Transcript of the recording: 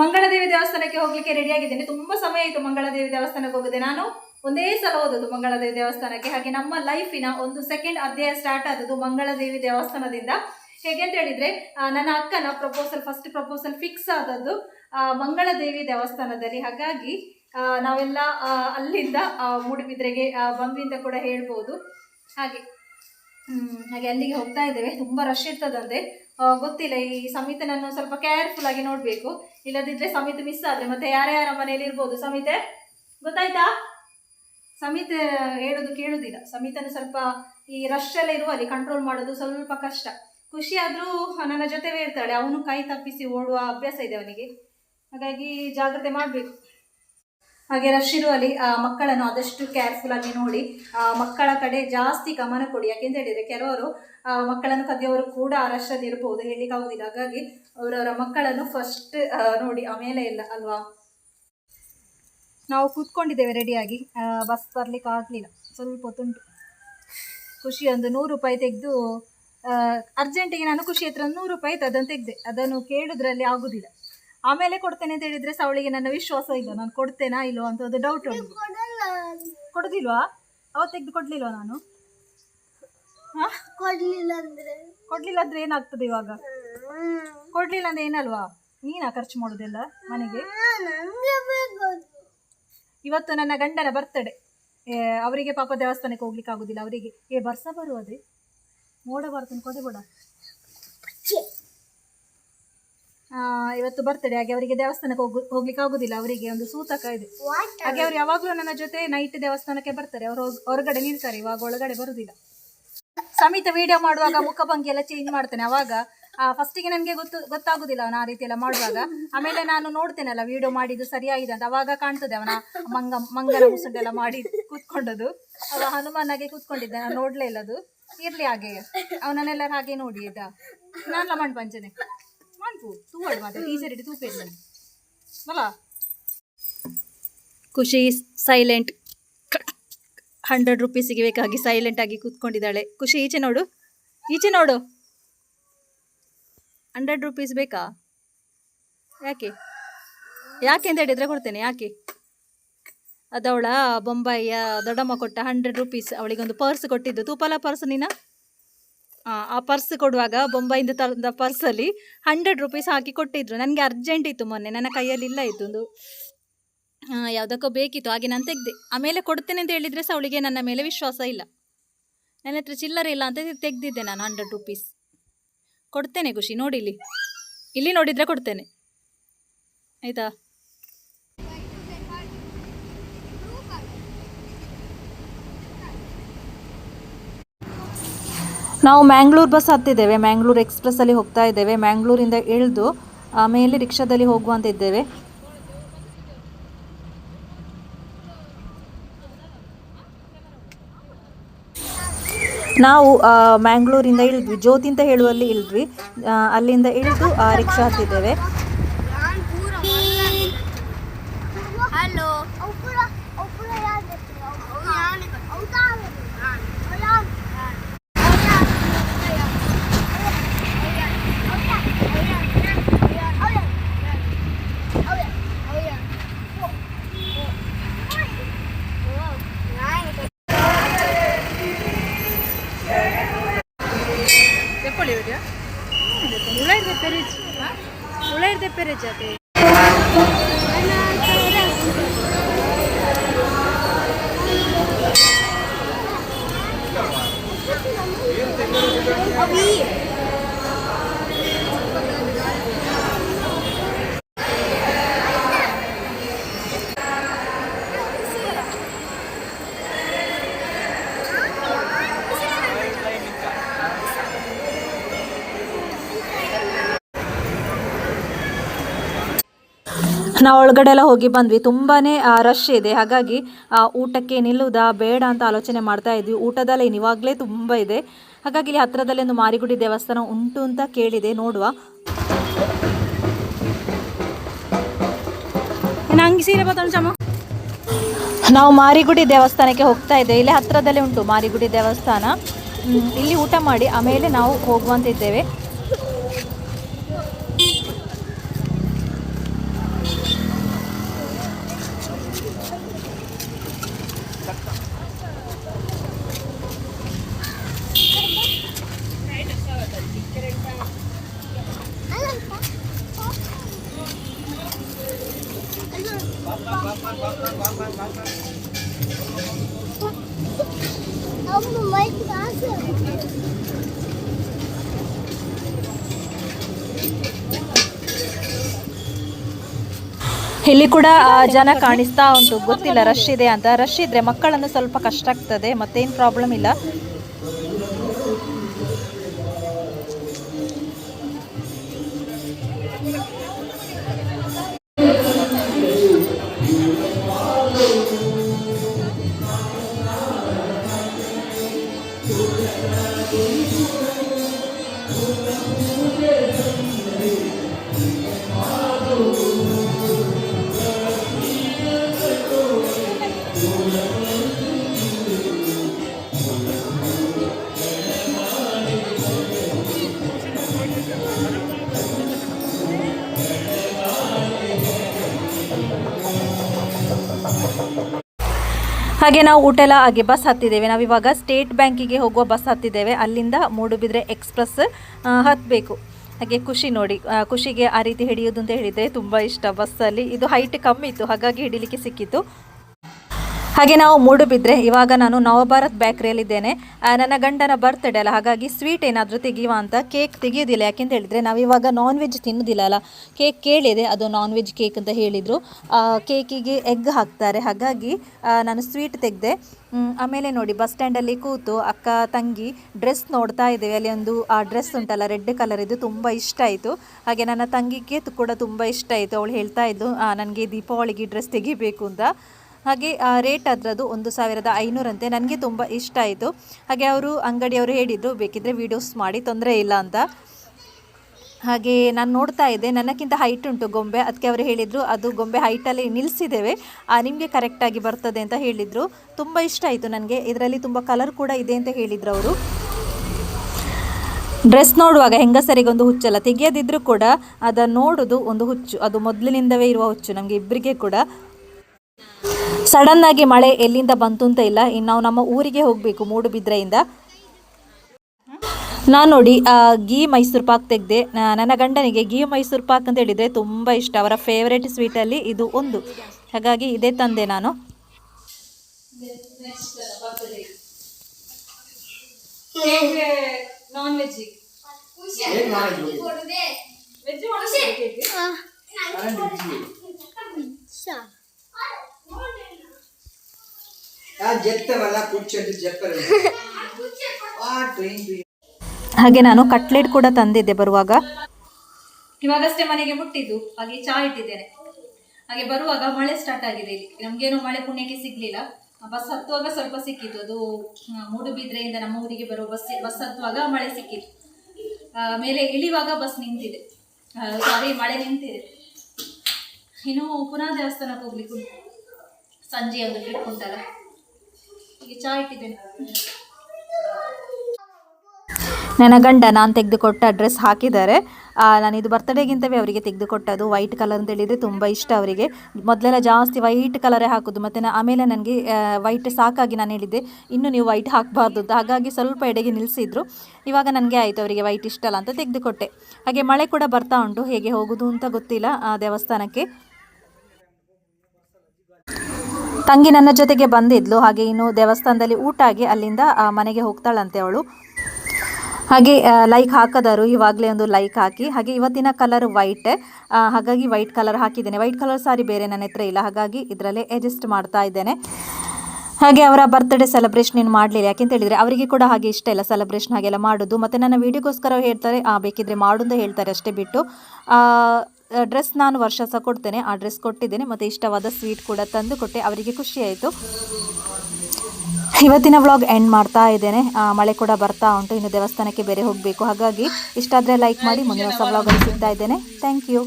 ಮಂಗಳದೇವಿ ದೇವಸ್ಥಾನಕ್ಕೆ ಹೋಗ್ಲಿಕ್ಕೆ ರೆಡಿ ಆಗಿದ್ದೇನೆ. ತುಂಬಾ ಸಮಯ ಆಯಿತು ಮಂಗಳದೇವಿ ದೇವಸ್ಥಾನಕ್ಕೆ ಹೋಗದೆ. ನಾನು ಒಂದೇ ಸಲ ಹೋದದ್ದು ಮಂಗಳದೇವಿ ದೇವಸ್ಥಾನಕ್ಕೆ. ಹಾಗೆ ನಮ್ಮ ಲೈಫಿನ ಒಂದು ಸೆಕೆಂಡ್ ಅಧ್ಯಾಯ ಸ್ಟಾರ್ಟ್ ಆದದ್ದು ಮಂಗಳದೇವಿ ದೇವಸ್ಥಾನದಿಂದ. ಹೇಗೆ ಅಂತ ಹೇಳಿದ್ರೆ ನನ್ನ ಅಕ್ಕನ ಪ್ರಪೋಸಲ್ ಫಸ್ಟ್ ಪ್ರಪೋಸಲ್ ಫಿಕ್ಸ್ ಆದದ್ದು ಮಂಗಳದೇವಿ ದೇವಸ್ಥಾನದಲ್ಲಿ. ಹಾಗಾಗಿ ನಾವೆಲ್ಲ ಅಲ್ಲಿಂದ ಮೂಡುಬಿದ್ರೆಗೆ ಬಂದ್ವಿ ಕೂಡ ಹೇಳ್ಬೋದು. ಹಾಗೆ. ಹಾಗೆ ಅಲ್ಲಿಗೆ ಹೋಗ್ತಾ ಇದ್ದೇವೆ. ತುಂಬ ರಶ್ ಇರ್ತದಂತೆ. ಗೊತ್ತಿಲ್ಲ, ಈ ಸಮಿತನನ್ನು ಸ್ವಲ್ಪ ಕೇರ್ಫುಲ್ ಆಗಿ ನೋಡಬೇಕು. ಇಲ್ಲದಿದ್ರೆ ಸಮಿತ ಮಿಸ್ ಆದರೆ ಮತ್ತೆ ಯಾರ್ಯಾರ ಮನೆಯಲ್ಲಿ ಇರ್ಬೋದು. ಸಮಿತೆ, ಗೊತ್ತಾಯ್ತಾ? ಸಮಿತ ಹೇಳೋದು ಕೇಳುದಿಲ್ಲ. ಸಮಿತನ ಸ್ವಲ್ಪ ಈ ರಶ್ ಎಲ್ಲ ಇರುವಲ್ಲಿ ಕಂಟ್ರೋಲ್ ಮಾಡೋದು ಸ್ವಲ್ಪ ಕಷ್ಟ. ಖುಷಿ ಆದರೂ ನನ್ನ ಜೊತೆವೇ ಇರ್ತಾಳೆ. ಅವನು ಕೈ ತಪ್ಪಿಸಿ ಓಡುವ ಅಭ್ಯಾಸ ಇದೆ ಅವನಿಗೆ. ಹಾಗಾಗಿ ಜಾಗ್ರತೆ ಮಾಡಬೇಕು. ಹಾಗೆ ರಶ್ ಇರುವಲ್ಲಿ ಮಕ್ಕಳನ್ನು ಆದಷ್ಟು ಕೇರ್ಫುಲ್ ಆಗಿ ನೋಡಿ ಮಕ್ಕಳ ಕಡೆ ಜಾಸ್ತಿ ಗಮನ ಕೊಡಿ. ಯಾಕೆಂತ ಹೇಳಿದ್ರೆ, ಕೆಲವರು ಮಕ್ಕಳನ್ನು ಕದಿಯವರು ಕೂಡ ರಶಲ್ಲಿ ಇರ್ಬೋದು ಆಗುದಿಲ್ಲ. ಹಾಗಾಗಿ ಅವರವರ ಮಕ್ಕಳನ್ನು ಫಸ್ಟ್ ನೋಡಿ, ಆಮೇಲೆ ಇಲ್ಲ, ಅಲ್ವಾ? ನಾವು ಕೂತ್ಕೊಂಡಿದ್ದೇವೆ ರೆಡಿಯಾಗಿ ಬಸ್ ಬರ್ಲಿಕ್ಕೆ ಆಗಲಿಲ್ಲ. ಸ್ವಲ್ಪ ಹೊತ್ತುಂಟು. ಖುಷಿ ಒಂದು ನೂರು ರೂಪಾಯಿ ತೆಗೆದು ಅರ್ಜೆಂಟಿಗೆ ನಾನು ಖುಷಿ ಹತ್ರ ನೂರು ರೂಪಾಯಿ ಇತ್ತು ಅದನ್ನು ತೆಗೆದೆ ಅದನ್ನು ಕೇಳಿದ್ರಲ್ಲಿ ಆಗುದಿಲ್ಲ. ಆಮೇಲೆ ಕೊಡ್ತೇನೆ ಅಂತ ಹೇಳಿದ್ರೆ ಅವಳಿಗೆ ನನ್ನ ವಿಶ್ವಾಸ ಇಲ್ಲ. ನಾನು ಕೊಡ್ತೇನಾ ಇಲ್ಲೋ ಅಂತ ಒಂದು ಡೌಟ್ ಉಂಟು. ಕೊಡುದಿಲ್ವಾ? ಅವತ್ತು ತೆಗೆದು ಕೊಡ್ಲಿಲ್ವಾ ನಾನು? ಹಾ? ಕೊಡ್ಲಿಲ್ಲ ಅಂದ್ರೆ? ಕೊಡ್ಲಿಲ್ಲ ಅಂದ್ರೆ ಏನಾಗ್ತದೆ ಇವಾಗ? ಕೊಡ್ಲಿಲ್ಲ ಅಂದ್ರೆ ಏನಲ್ವಾ? ನೀನಾ ಖರ್ಚು ಮಾಡೋದೆಲ್ಲ ಮನೆಗೆ? ಇವತ್ತು ನನ್ನ ಗಂಡನ ಬರ್ತಡೆ ಅವರಿಗೆ ಪಾಪ ದೇವಸ್ಥಾನಕ್ಕೆ ಹೋಗ್ಲಿಕ್ಕೆ ಆಗುದಿಲ್ಲ ಅವರಿಗೆ. ಏ ಬರ್ಸ ಬರುವುದೇ ಮೋಡ ಬರ್ತೇನೆ ಕೊಡಬೇಡ ಇವತ್ತು ಬರ್ತಡೆ ಹಾಗೆ ಅವರಿಗೆ ದೇವಸ್ಥಾನಕ್ಕೆ ಹೋಗಿ ಹೋಗ್ಲಿಕ್ಕೆ ಆಗುದಿಲ್ಲ. ಅವರಿಗೆ ಒಂದು ಸೂತಕ ಇದೆ. ಹಾಗೆ ಅವ್ರು ಯಾವಾಗಲೂ ನನ್ನ ಜೊತೆ ನೈಟ್ ದೇವಸ್ಥಾನಕ್ಕೆ ಬರ್ತಾರೆ. ಅವರು ಹೊರಗಡೆ ನಿಲ್ತಾರೆ. ಇವಾಗ ಒಳಗಡೆ ಬರುದಿಲ್ಲ. ಸಮಿತ ವಿಡಿಯೋ ಮಾಡುವಾಗ ಮುಖಭಂಗಿ ಎಲ್ಲ ಚೇಂಜ್ ಮಾಡ್ತೇನೆ. ಅವಾಗ ಫಸ್ಟಿಗೆ ನನಗೆ ಗೊತ್ತು ಗೊತ್ತಾಗುದಿಲ್ಲ ಅವನ ಆ ರೀತಿ ಎಲ್ಲ ಮಾಡುವಾಗ. ಆಮೇಲೆ ನಾನು ನೋಡ್ತೇನಲ್ಲ ವಿಡಿಯೋ ಮಾಡಿದ್ದು ಸರಿಯಾಗಿದೆ ಅಂತ. ಅವಾಗ ಕಾಣ್ತದೆ ಅವನ ಮಂಗ ಮಂಗನ ಮುಸುಂಡೆಲ್ಲ ಮಾಡಿ ಕೂತ್ಕೊಂಡದು. ಅವ ಹನುಮಾನಾಗೆ ಕೂತ್ಕೊಂಡಿದ್ದೆ. ನಾನು ನೋಡ್ಲೇ ಇಲ್ಲ ಅದು. ಇರ್ಲಿ ಹಾಗೆ. ಅವನನ್ನೆಲ್ಲರೂ ಹಾಗೆ ನೋಡಿ ಆಯ್ತಾ? ನಾನಲ್ಲ ಮಣ್ ಪಂಚನೆ. ಖುಷಿ ಸೈಲೆಂಟ್ ಹಂಡ್ರೆಡ್ ರುಪೀಸಿಗೆ ಬೇಕಾಗಿ ಸೈಲೆಂಟ್ ಆಗಿ ಕೂತ್ಕೊಂಡಿದ್ದಾಳೆ. ಖುಷಿ, ಈಚೆ ನೋಡು. ಈಚೆ ನೋಡು. ಹಂಡ್ರೆಡ್ ರುಪೀಸ್ ಬೇಕಾ? ಯಾಕೆ? ಯಾಕೆ ಅಂತ ಹೇಳಿದ್ರೆ ಕೊಡ್ತೇನೆ, ಯಾಕೆ? ಅದವಳ ಬೊಂಬಾಯಿಯ ದೊಡ್ಡಮ್ಮ ಕೊಟ್ಟ ಹಂಡ್ರೆಡ್ ರುಪೀಸ್ ಅವಳಿಗೊಂದು ಪರ್ಸ್ ಕೊಟ್ಟಿದ್ದು. ತೂಪಲ ಪರ್ಸ್ ನೀನ? ಆ, ಪರ್ಸ್ ಕೊಡುವಾಗ ಬೊಂಬೈಯಿಂದ ತಂದ ಪರ್ಸಲ್ಲಿ ಹಂಡ್ರೆಡ್ ರುಪೀಸ್ ಹಾಕಿ ಕೊಟ್ಟಿದ್ರು. ನನಗೆ ಅರ್ಜೆಂಟ್ ಇತ್ತು ಮೊನ್ನೆ. ನನ್ನ ಕೈಯಲ್ಲಿ ಇಲ್ಲ ಆ, ಯಾವುದಕ್ಕೋ ಬೇಕಿತ್ತು. ಹಾಗೆ ನಾನು ತೆಗೆದೆ. ಆಮೇಲೆ ಕೊಡ್ತೇನೆ ಅಂತ ಹೇಳಿದರೆ ಸಹ ಅವಳಿಗೆ ನನ್ನ ಮೇಲೆ ವಿಶ್ವಾಸ ಇಲ್ಲ. ನನ್ನ ಹತ್ರ ಚಿಲ್ಲರೆ ಇಲ್ಲ ಅಂತ ತೆಗೆದಿದ್ದೆ ನಾನು ಹಂಡ್ರೆಡ್ ರುಪೀಸ್. ಕೊಡ್ತೇನೆ ಖುಷಿ. ನೋಡಿ ಇಲ್ಲಿ. ಇಲ್ಲಿ ನೋಡಿದರೆ ಕೊಡ್ತೇನೆ. ಆಯಿತಾ? ನಾವು ಮ್ಯಾಂಗ್ಳೂರ್ ಬಸ್ ಹತ್ತಿದ್ದೇವೆ. ಮ್ಯಾಂಗ್ಳೂರ್ ಎಕ್ಸ್ಪ್ರೆಸ್ಸಲ್ಲಿ ಹೋಗ್ತಾ ಇದ್ದೇವೆ. ಮ್ಯಾಂಗ್ಳೂರಿಂದ ಇಳಿದು ಆಮೇಲೆ ರಿಕ್ಷಾದಲ್ಲಿ ಹೋಗುವಂತಿದ್ದೇವೆ. ನಾವು ಮ್ಯಾಂಗ್ಳೂರಿಂದ ಇಳಿದ್ವಿ. ಜ್ಯೋತಿ ಅಂತ ಹೇಳುವಲ್ಲಿ ಇಳಿದ್ವಿ. ಅಲ್ಲಿಂದ ಇಳಿದು ರಿಕ್ಷಾ ಹತ್ತಿದ್ದೇವೆ. ಉಳ್ಳಾಯಿದೆ ಪೆರೇಜ್ ಉಳ್ಳಾಯಿದೆ ಪೆರೇಜ್ ಅದೇ ನಾವು ಒಳಗಡೆ ಎಲ್ಲ ಹೋಗಿ ಬಂದ್ವಿ. ತುಂಬಾ ರಶ್ ಇದೆ. ಹಾಗಾಗಿ ಊಟಕ್ಕೆ ನಿಲ್ಲುವುದಾ ಬೇಡ ಅಂತ ಆಲೋಚನೆ ಮಾಡ್ತಾ ಇದ್ವಿ. ಊಟದಲ್ಲೇ ಇವಾಗಲೇ ತುಂಬ ಇದೆ. ಹಾಗಾಗಿ ಇಲ್ಲಿ ಹತ್ರದಲ್ಲಿ ಒಂದು ಮಾರಿಗುಡಿ ದೇವಸ್ಥಾನ ಉಂಟು ಅಂತ ಕೇಳಿದೆ. ನೋಡುವ. ನಂಗೆ ಸೀರೆ ನಾವು ಮಾರಿಗುಡಿ ದೇವಸ್ಥಾನಕ್ಕೆ ಹೋಗ್ತಾ ಇದ್ದೇವೆ ಇಲ್ಲಿ ಹತ್ರದಲ್ಲೇ ಉಂಟು ಮಾರಿಗುಡಿ ದೇವಸ್ಥಾನ. ಇಲ್ಲಿ ಊಟ ಮಾಡಿ ಆಮೇಲೆ ನಾವು ಹೋಗುವಂತಿದ್ದೇವೆ ಇಲ್ಲಿ ಕೂಡ ಜನ ಕಾಣಿಸ್ತಾ ಉಂಟು. ಗೊತ್ತಿಲ್ಲ ರಶ್ ಇದೆ ಅಂತ. ರಶ್ ಇದ್ರೆ ಮಕ್ಕಳನ್ನು ಸ್ವಲ್ಪ ಕಷ್ಟ ಆಗ್ತದೆ. ಮತ್ತೇನು ಪ್ರಾಬ್ಲಮ್ ಇಲ್ಲ. ಹಾಗೆ ನಾವು ಊಟ ಎಲ್ಲ ಆಗಿ ಬಸ್ ಹತ್ತಿದ್ದೇವೆ. ನಾವಿವಾಗ ಸ್ಟೇಟ್ ಬ್ಯಾಂಕಿಗೆ ಹೋಗುವ ಬಸ್ ಹತ್ತಿದ್ದೇವೆ. ಅಲ್ಲಿಂದ ಮೂಡುಬಿದ್ರೆ ಎಕ್ಸ್ಪ್ರೆಸ್ ಹತ್ತಬೇಕು ಹಾಗೆ ಖುಷಿ ನೋಡಿ ಖುಷಿಗೆ ಆ ರೀತಿ ಹಿಡಿಯೋದು ಅಂತ ಹೇಳಿದರೆ ತುಂಬ ಇಷ್ಟ ಬಸ್ಸಲ್ಲಿ. ಇದು ಹೈಟ್ ಕಮ್ಮಿ ಇತ್ತು, ಹಾಗಾಗಿ ಹಿಡಿಲಿಕ್ಕೆ ಸಿಕ್ಕಿತ್ತು. ಹಾಗೆ ನಾವು ಮೂಡುಬಿದ್ರೆ ಇವಾಗ ನಾನು ನವಭಾರತ್ ಬೇಕ್ರಿಯಲ್ಲಿದ್ದೇನೆ. ನನ್ನ ಗಂಡನ ಬರ್ತ್ಡೇ ಅಲ್ಲ, ಹಾಗಾಗಿ ಸ್ವೀಟ್ ಏನಾದರೂ ತೆಗೆಯುವ ಅಂತ ಕೇಕ್ ತೆಗೆಯೋದಿಲ್ಲ. ಯಾಕೆಂತ ಹೇಳಿದರೆ ಇವಾಗ ನಾನ್ ವೆಜ್ ತಿನ್ನೋದಿಲ್ಲ ಅಲ್ಲ. ಕೇಕ್ ಕೇಳಿದೆ, ಅದು ನಾನ್ ವೆಜ್ ಕೇಕ್ ಅಂತ ಹೇಳಿದರು. ಕೇಕಿಗೆ ಎಗ್ ಹಾಕ್ತಾರೆ. ಹಾಗಾಗಿ ನಾನು ಸ್ವೀಟ್ ತೆಗೆದೆ. ಆಮೇಲೆ ನೋಡಿ ಬಸ್ ಸ್ಟ್ಯಾಂಡಲ್ಲಿ ಕೂತು ಅಕ್ಕ, ತಂಗಿ ಡ್ರೆಸ್ ನೋಡ್ತಾ ಇದ್ದೇವೆ. ಅಲ್ಲಿ ಒಂದು, ಆ ಡ್ರೆಸ್ ಉಂಟಲ್ಲ ರೆಡ್ ಕಲರ್ ಇದು ತುಂಬ ಇಷ್ಟ ಆಯಿತು. ಹಾಗೆ ನನ್ನ ತಂಗಿಗೆ ಕೂಡ ತುಂಬ ಇಷ್ಟ ಆಯಿತು. ಅವಳು ಹೇಳ್ತಾ ಇದ್ದು ನನಗೆ ದೀಪಾವಳಿಗೆ ಡ್ರೆಸ್ ತೆಗಿಬೇಕು ಅಂತ. ಹಾಗೆ ರೇಟ್ ಅದರದ್ದು ಒಂದು ಸಾವಿರದ ಐನೂರಂತೆ. ನನಗೆ ತುಂಬ ಇಷ್ಟ ಆಯಿತು. ಹಾಗೆ ಅವರು, ಅಂಗಡಿಯವರು ಹೇಳಿದರು ಬೇಕಿದ್ದರೆ ವೀಡಿಯೋಸ್ ಮಾಡಿ, ತೊಂದರೆ ಇಲ್ಲ ಅಂತ. ಹಾಗೆ ನಾನು ನೋಡ್ತಾ ಇದ್ದೆ. ನನಗಿಂತ ಹೈಟ್ ಉಂಟು ಗೊಂಬೆ. ಅದಕ್ಕೆ ಅವರು ಹೇಳಿದರು, ಅದು ಗೊಂಬೆ ಹೈಟಲ್ಲಿ ನಿಲ್ಲಿಸಿದ್ದೇವೆ ನಿಮಗೆ ಕರೆಕ್ಟಾಗಿ ಬರ್ತದೆ ಅಂತ ಹೇಳಿದರು. ತುಂಬ ಇಷ್ಟ ಆಯಿತು ನನಗೆ. ಇದರಲ್ಲಿ ತುಂಬ ಕಲರ್ ಕೂಡ ಇದೆ ಅಂತ ಹೇಳಿದರು ಅವರು. ಡ್ರೆಸ್ ನೋಡುವಾಗ ಹೆಂಗಸರಿಗೆ ಒಂದು ಹುಚ್ಚಲ್ಲ. ತೆಗೆಯದಿದ್ರು ಕೂಡ ಅದನ್ನು ನೋಡೋದು ಒಂದು ಹುಚ್ಚು. ಅದು ಮೊದಲಿನಿಂದವೇ ಇರುವ ಹುಚ್ಚು ನಮಗೆ ಇಬ್ಬರಿಗೆ ಕೂಡ. ಸಡನ್ ಆಗಿ ಮಳೆ ಎಲ್ಲಿಂದ ಬಂತು ಅಂತ ಇಲ್ಲ. ಇನ್ನು ನಾವು ನಮ್ಮ ಊರಿಗೆ ಹೋಗಬೇಕು ಮೂಡುಬಿದ್ರೆಯಿಂದ ನಾನು ನೋಡಿ ಗೀ ಮೈಸೂರು ಪಾಕ್ ತೆಗೆದೆ. ನನ್ನ ಗಂಡನಿಗೆ ಗೀ ಮೈಸೂರು ಪಾಕ್ ಅಂತ ಹೇಳಿದರೆ ತುಂಬ ಇಷ್ಟ. ಅವರ ಫೇವ್ರೇಟ್ ಸ್ವೀಟಲ್ಲಿ ಇದು ಒಂದು. ಹಾಗಾಗಿ ಇದೇ ತಂದೆ ನಾನು. ನಾನ್ ಹಾಗೆ ನಾನು ಕಟ್ಲೆಟ್ ಕೂಡ ತಂದಿದ್ದೆ ಬರುವಾಗ. ಇವಾಗಷ್ಟೇ ಮನೆಗೆ ಮುಟ್ಟಿದ್ದು ಹಾಗೆ ಚಾ ಇಟ್ಟಿದ್ದೇನೆ. ಹಾಗೆ ಬರುವಾಗ ಮಳೆ ಸ್ಟಾರ್ಟ್ ಆಗಿದೆ ಇಲ್ಲಿ. ನಮ್ಗೇನು ಮಳೆ ಪುಣ್ಯಕ್ಕೆ ಸಿಗ್ಲಿಲ್ಲ. ಬಸ್ ಹತ್ತುವಾಗ ಸ್ವಲ್ಪ ಸಿಕ್ಕಿತ್ತು. ಅದು ಮೂಡುಬಿದ್ರೆಯಿಂದ ನಮ್ಮ ಊರಿಗೆ ಬರುವ ಬಸ್ ಬಸ್ ಹತ್ತುವಾಗ ಮಳೆ ಸಿಕ್ಕಿತ್ತು. ಮೇಲೆ ಇಳಿವಾಗ ಬಸ್ ನಿಂತಿದೆ. ಸಾರಿ ಮಳೆ ನಿಂತಿದೆ. ಇನ್ನು ಪುನಃ ದೇವಸ್ಥಾನಕ್ಕೆ ಹೋಗ್ಲಿಕ್ಕೆ ಸಂಜೆ ಒಂದು ಟ್ರಿಪ್ ಈಗ ಇಟ್ಟಿದ್ದೇನೆ ನನ್ನ ಗಂಡ ನಾನು ತೆಗೆದುಕೊಟ್ಟ ಡ್ರೆಸ್ ಹಾಕಿದ್ದಾರೆ. ನಾನು ಇದು ಬರ್ತಡೇಗಿಂತವೇ ಅವರಿಗೆ ತೆಗೆದುಕೊಟ್ಟದು ವೈಟ್ ಕಲರ್ ಅಂತ ಹೇಳಿದರೆ ತುಂಬ ಇಷ್ಟ ಅವರಿಗೆ. ಮೊದಲೆಲ್ಲ ಜಾಸ್ತಿ ವೈಟ್ ಕಲರೇ ಹಾಕೋದು. ಮತ್ತು ನಾ, ಆಮೇಲೆ ನನಗೆ ವೈಟ್ ಸಾಕಾಗಿ ನಾನು ಹೇಳಿದ್ದೆ. ಇನ್ನು ನೀವು ವೈಟ್ ಹಾಕಬಾರ್ದು ಅಂತ. ಹಾಗಾಗಿ ಸ್ವಲ್ಪ ಎಡೆಗೆ ನಿಲ್ಲಿಸಿದ್ರು ಇವಾಗ ನನಗೆ ಆಯಿತು ಅವರಿಗೆ ವೈಟ್ ಇಷ್ಟ ಅಲ್ಲ ಅಂತ ತೆಗೆದುಕೊಟ್ಟೆ. ಹಾಗೆ ಮಳೆ ಕೂಡ ಬರ್ತಾ ಉಂಟು. ಹೇಗೆ ಹೋಗೋದು ಅಂತ ಗೊತ್ತಿಲ್ಲ ಆ ದೇವಸ್ಥಾನಕ್ಕೆ. ತಂಗಿ ನನ್ನ ಜೊತೆಗೆ ಬಂದಿದ್ಲು. ಹಾಗೆ ಇನ್ನು ದೇವಸ್ಥಾನದಲ್ಲಿ ಊಟ ಆಗಿ ಅಲ್ಲಿಂದ ಮನೆಗೆ ಹೋಗ್ತಾಳಂತೆ ಅವಳು. ಹಾಗೆ ಲೈಕ್ ಹಾಕದರು. ಇವಾಗಲೇ ಒಂದು ಲೈಕ್ ಹಾಕಿ. ಹಾಗೆ ಇವತ್ತಿನ ಕಲರ್ ವೈಟ್ ಹಾಗಾಗಿ ವೈಟ್ ಕಲರ್ ಹಾಕಿದ್ದೇನೆ. ವೈಟ್ ಕಲರ್ ಸಾರಿ ಬೇರೆ ನನ್ನ ಹತ್ರ ಇಲ್ಲ. ಹಾಗಾಗಿ ಇದರಲ್ಲೇ ಅಡ್ಜಸ್ಟ್ ಮಾಡ್ತಾ ಇದ್ದೇನೆ. ಹಾಗೆ ಅವರ ಬರ್ತ್ಡೇ ಸೆಲೆಬ್ರೇಷನ್ ಏನು ಮಾಡಲಿಲ್ಲ. ಯಾಕೆಂತ ಹೇಳಿದರೆ ಅವರಿಗೆ ಕೂಡ ಹಾಗೆ ಇಷ್ಟ ಇಲ್ಲ ಸೆಲೆಬ್ರೇಷನ್ ಹಾಗೆಲ್ಲ ಮಾಡೋದು. ಮತ್ತು ನನ್ನ ವೀಡಿಯೋಗೋಸ್ಕರ ಹೇಳ್ತಾರೆ ಬೇಕಿದ್ರೆ ಮಾಡು ಅಂತ ಹೇಳ್ತಾರೆ ಅಷ್ಟೇ ಬಿಟ್ಟು. ಡ್ರೆಸ್ ನಾನು ವರ್ಷ ಸಹ ಕೊಡ್ತೇನೆ. ಆ ಡ್ರೆಸ್ ಕೊಟ್ಟಿದ್ದೇನೆ. ಮತ್ತು ಇಷ್ಟವಾದ ಸ್ವೀಟ್ ಕೂಡ ತಂದು ಕೊಟ್ಟೆ. ಅವರಿಗೆ ಆಯಿತು. ಇವತ್ತಿನ ವ್ಲಾಗ್ ಎಂಡ್ ಮಾಡ್ತಾ ಇದ್ದೇನೆ. ಮಳೆ ಕೂಡ ಬರ್ತಾ ಉಂಟು. ಇನ್ನು ದೇವಸ್ಥಾನಕ್ಕೆ ಬೇರೆ ಹೋಗಬೇಕು. ಹಾಗಾಗಿ ಇಷ್ಟಾದರೆ ಲೈಕ್ ಮಾಡಿ. ಮುಂದಿನ ಹೊಸ ವ್ಲಾಗಲ್ಲಿ ಸಿಗ್ತಾ ಇದ್ದೇನೆ. Thank you